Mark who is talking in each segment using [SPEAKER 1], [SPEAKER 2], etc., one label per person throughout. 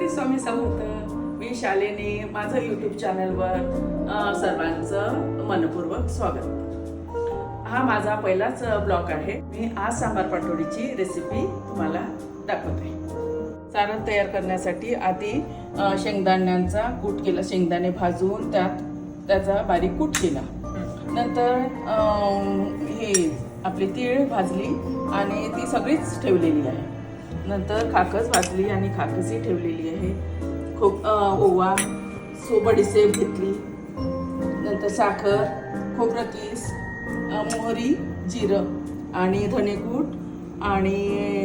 [SPEAKER 1] श्री स्वामी समर्थ. मी शालेने माझं यूट्यूब चॅनलवर सर्वांचं मनपूर्वक स्वागत. हा माझा पहिलाच ब्लॉग आहे. मी आज सांबार पाटोडीची रेसिपी तुम्हाला दाखवते. सारण तयार करण्यासाठी आधी शेंगदाण्यांचा कूट केला शेंगदाणे भाजून त्यात त्याचा बारीक कूट केला. नंतर हे आपली तीळ भाजली आणि ती सगळीच ठेवलेली आहे. नंतर खाकस भाजली आणि खाकसही ठेवलेली आहे. खूप ओवा सो बडीसेप घेतली. नंतर साखर खोबरं किस मोहरी जिरं आणि धनेकूट आणि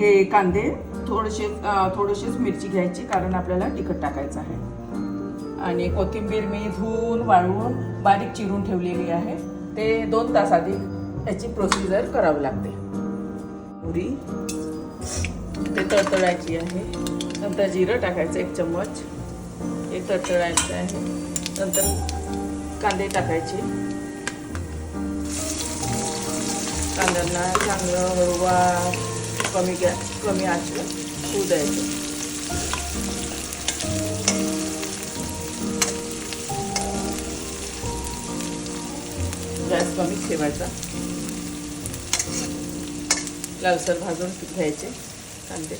[SPEAKER 1] हे कांदे थोडेसे थोडीशीच मिरची घ्यायची कारण आपल्याला तिखट टाकायचं आहे. आणि कोथिंबीर मी धुवून वाळवून बारीक चिरून ठेवलेली आहे. ते दोन तास आधी याची प्रोसिजर करावी लागते. मोहरी ते तळतळायची आहे. नंतर जिरं टाकायचं एक चम्मच. हे तळतळायचं आहे. नंतर कांदे टाकायचे. कांद्यांना चांगलं हळूवार कमी गॅस कमी आचलं होऊ द्यायचं. गॅस कमी ठेवायचा. लालसर भाजून घ्यायचे. कांदे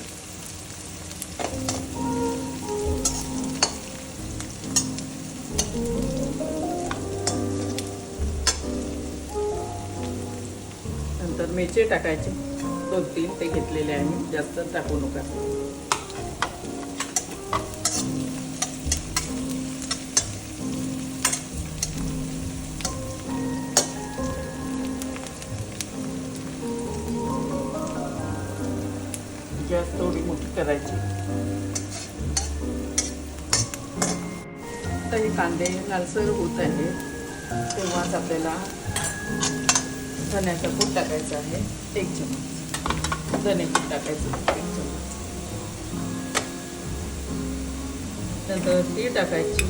[SPEAKER 1] नंतर मिरची टाकायचे. दोन तीन ते घेतलेले आहे मी. जास्त टाकू नका. कांदे लालसर होत आहे. तेव्हाच आपल्याला धण्याचा कूट टाकायचा आहे. एक चमच धने कूट टाकायचं एक चमच नंतर तीळ टाकायची.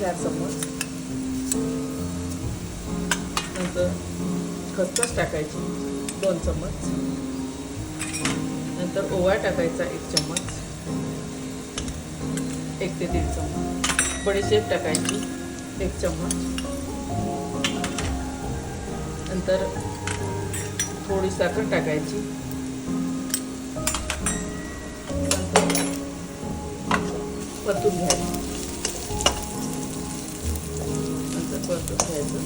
[SPEAKER 1] चार चमच नंतर खसखस टाकायची. दोन चम्मच. नंतर ओवा टाकायचा एक चम्मच. एक ते दीड चम्मच बडीशेप टाकायची एक चम्मच नंतर थोडी साखर टाकायची. परतून घ्यायची. नंतर परतून घ्यायचं.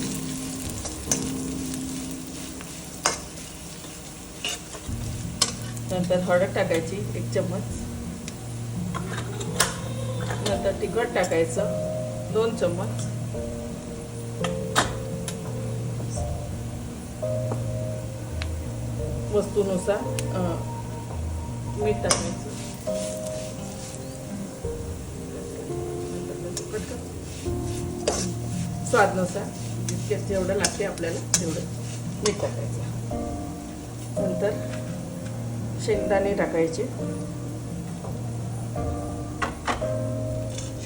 [SPEAKER 1] नंतर हळद टाकायची एक चम्मच नंतर तिखट टाकायचं. दोन चम्मच. वस्तूनुसार मीठ टाकायचं. स्वादनुसार जितके जेवढं लागते आपल्याला तेवढं मीठ टाकायचं. नंतर शेंगदाणे टाकायचे.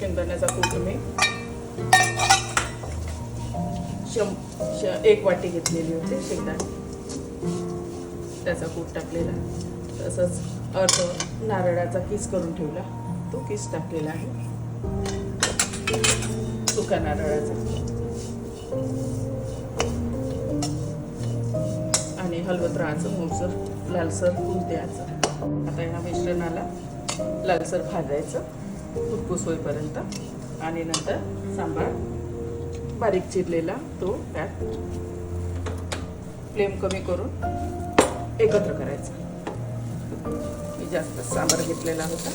[SPEAKER 1] शेंगदाण्याचा कूट मी शं श एक वाटी घेतलेली होती शेंगदाणे. त्याचा कूट टाकलेला. तसंच अर्ध नारळाचा किस करून ठेवला. तो किस टाकलेला आहे. सुका नारळाचा. आणि हलवत राहायचं मऊसर लालसर दूध द्यायचं आता ह्या मिश्रणाला लालसर भाजायचं. कुसकुस होईपर्यंत आणि नंतर सांबार बारीक चिरलेला तो त्यात फ्लेम कमी करून एकत्र करायचा. मी जास्त सांबार घेतलेला होता.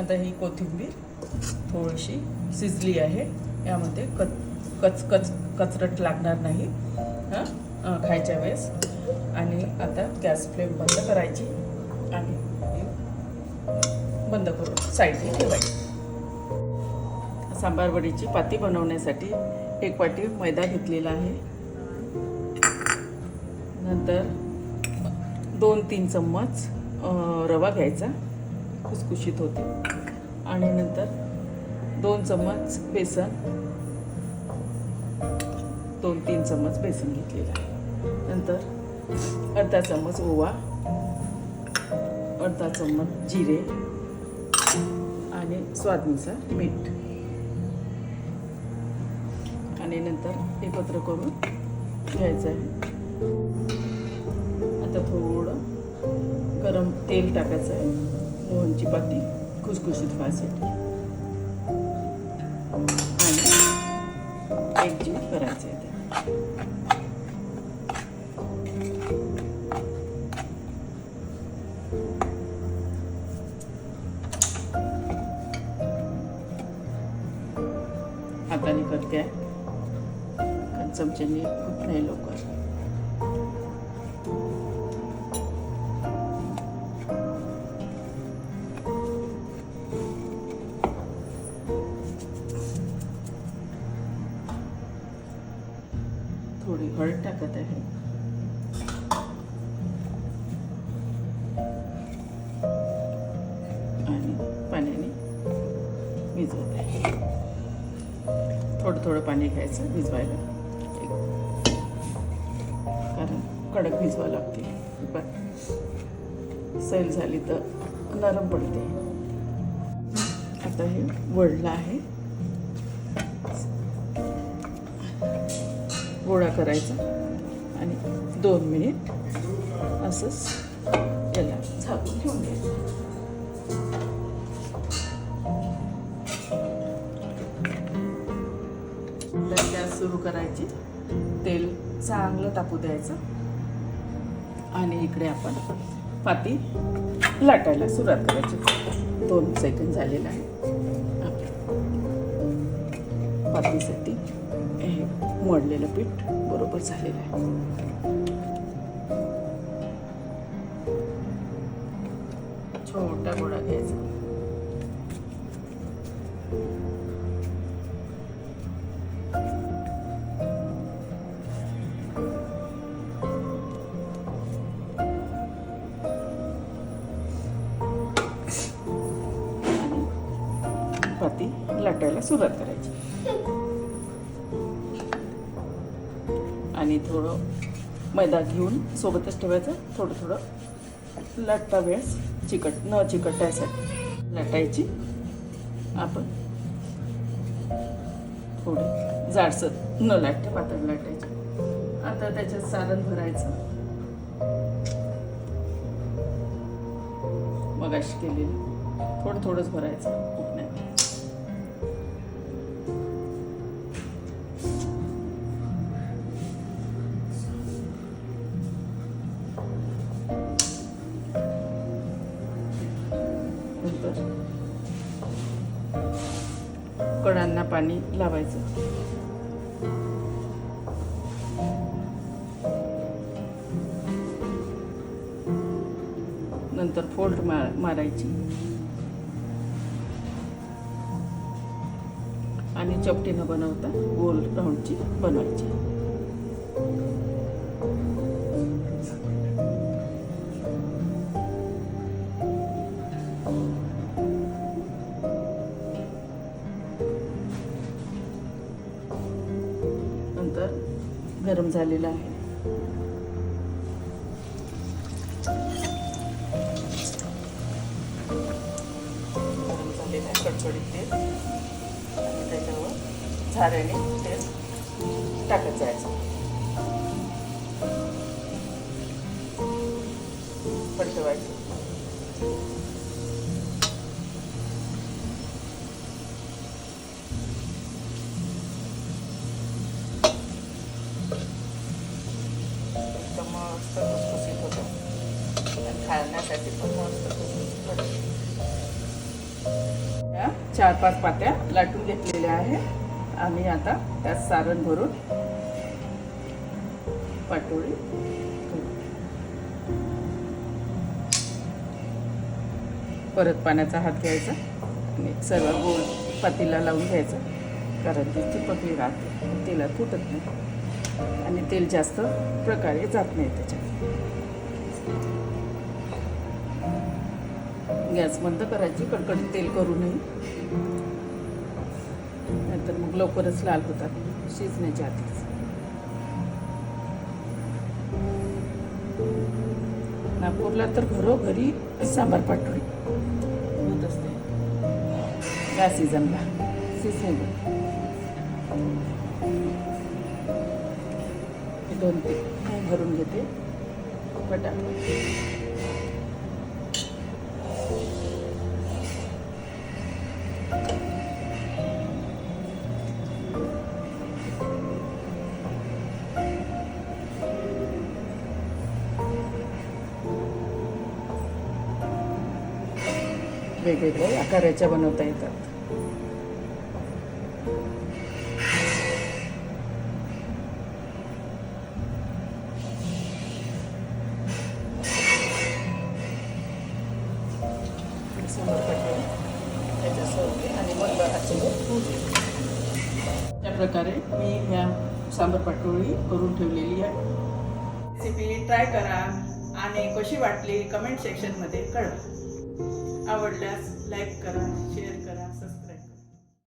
[SPEAKER 1] आता ही कोथिंबीर थोडीशी शिजली आहे. यामध्ये कच कच कच कचरट लागणार नाही. हां? खायच्या वेळेस. आणि आता गॅस फ्लेम बंद करायची. आणि बंद करून साईडने ठेवायची. सांबार वडीची पाती बनवण्यासाठी एक वाटी मैदा घेतलेला आहे. नंतर दोन तीन चम्मच रवा घ्यायचा. खुसखुशीत होते. आणि नंतर दोन चम्मच बेसन दोन तीन चम्मच बेसन घेतलेलं आहे. नंतर अर्धा चम्मच ओवा अर्धा चम्मच जिरे आणि स्वादनुसार मीठ. आणि नंतर एकत्र करून घ्यायचं आहे. आता थोडं गरम तेल टाकायचं आहे. मोहनची पाती खुसखुशीत व्हायसाठी आणि एकजीव करायचं आहे ते हाताने करते आहे चमच्याने खूप नाही लवकर हळद टाकत आहे. आणि पाण्याने भिजवत आहे. थोडं थोडं पाणी घ्यायचं भिजवायला. कारण कडक भिजवा लागते. पण सैल झाली तर नरम पडते. आता हे वळलं आहे. गोळा करायचा. आणि दोन मिनिट असंच याला झाकून ठेवून द्यायचं गॅस सुरू करायची. तेल चांगलं तापू द्यायचं. आणि इकडे आपण पाती लाटायला सुरुवात करायची. दोन सेकंद झालेलं आहे पातीसाठी हे मोडलेलं पीठ बरोबर झालेलं आहे. छोटा गोळा घ्यायचा. पाती लाटायला सुरुवात करायची. आणि थोडं मैदा घेऊन सोबतच ठेवायचं. थोडं थोडं लाटता वेळेस चिकट न चिकटायसाठी लाटायची. आपण थोडी जाडसर न लाटते पातळ लाटायची. आता त्याच्यात सारण भरायचं. मगाशी केलेली. थोडं थोडंच भरायचं. पाणी लावायचं. नंतर फोल्ड मार मारायची. आणि चपटीनं बनवता गोल राऊंडची बनवायची. गरम झालेला आहे. गरम झालेलं आहे कडकडीत तेल आणि त्याच्यावर झाऱ्याने तेल टाकत जायचं. पलटवायचं चार पाच पात्या लाटून घेतलेल्या आहेत. आणि आता त्यात सारण भरून पाटोळी परत पाण्याचा हात घ्यायचा आणि सर्व गोल पातीला लावून घ्यायचा. कारण ती चिपकली राहते. तिला फुटत नाही. आणि तेल जास्त प्रकारे जात नाही त्याच्यात. गॅस बंद करायची कडकडीत तेल करू नये. नाहीतर मग लवकरच लाल होतात शिजण्याच्या आधीच. नागपूरला तर घरोघरी सांबार पाटोळी होत असते. या सीझनला. सीझनेबल दोन तीन भरून घेते. पटापट. वेगवेगळे आकाराच्या बनवता येतात. आणि त्या प्रकारे मी ह्या सांबर पाटोळी करून ठेवलेली आहे. रेसिपी ट्राय करा आणि कशी वाटली कमेंट सेक्शनमध्ये कळवा. आवडल्यास लाईक करा शेअर करा